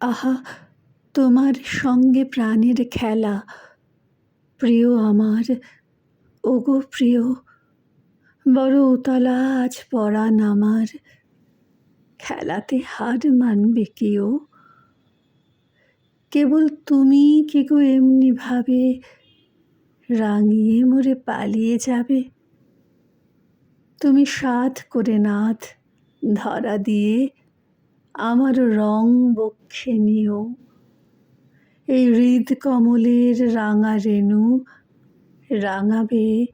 আহা, তোমার সঙ্গে প্রাণের খেলা। প্রিয় আমার, ওগো প্রিয়, বড় উতলা আজ পরাণ আমার। খেলাতে হার মানবে কেউ কেবল তুমি কি গো এমনি ভাবে রাঙিয়ে মোরে পালিয়ে যাবে? তুমি সাধ করে নাথ, ধরা দিয়ে আমার রং বক্ষে নিও। এই হৃদ কমলের রাঙা রেণু রাঙাবে,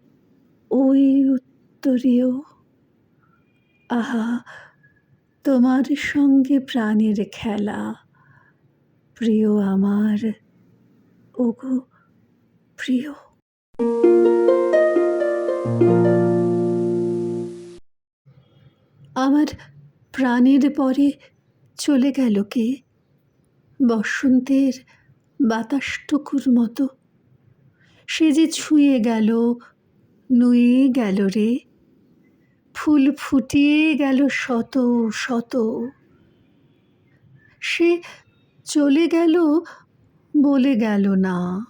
ওই উত্তরীয়। আহা, তোমার সঙ্গে প্রাণের খেলা। প্রিয় আমার, ওগো, প্রিয়। আমার প্রাণের পরে চলে গেল কে? বসন্তের বাতাসটুকুর মতো। সে যে ছুঁয়ে গেল, নুয়ে গেল রে। ফুল ফুটিয়ে গেল শত শত। সে চলে গেল, বলে গেল না।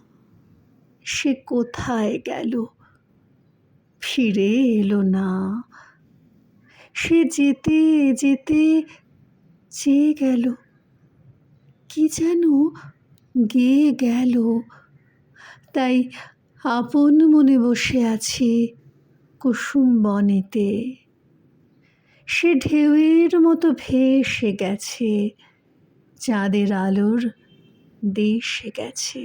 সে কোথায় গেল, ফিরে এলো না। সে যেতে যেতে চেয়ে গেল, কি যেন গেয়ে গেল। তাই আপন মনে বসে আছি কুসুম বনেতে। সে ঢেউয়ের মতো ভেসে গেছে, চাঁদের আলোর দেশে গেছে।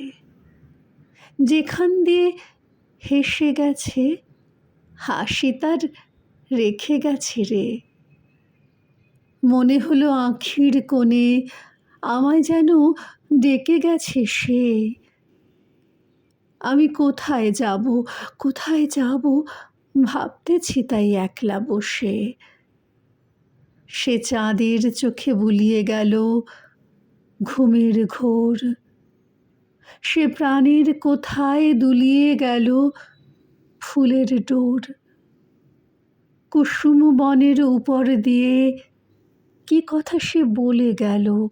যেখান দিয়ে হেসে গেছে, হাসি তার রেখে গেছে রে। মনে হলো আখির কোণে, আমায় যেন ডেকে গেছে সে। আমি কোথায় যাব কোথায় যাব ভাবতেছি তাই একলা বসে। সে চাঁদের চোখে বুলিয়ে গেল ঘুমের ঘোর। সে প্রাণের কোথায় দুলিয়ে গেল ফুলের ডোর। কুসুম বনের উপর দিয়ে কি কথা সে বলে গেল?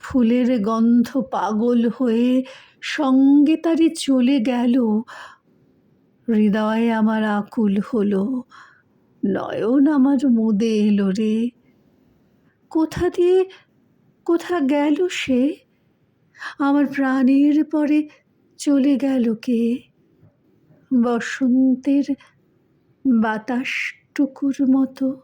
ফুলের গন্ধ পাগল হয়ে সঙ্গে তারি চলে গেল। হৃদয় আমার আকুল হলো। নয়ন আমার মুদে এলো রে। কোথা দিয়ে, কোথা গেল সে? আমার প্রাণের পরে চলে গেল কে? বসন্তের বাতাসটুকুর মতো।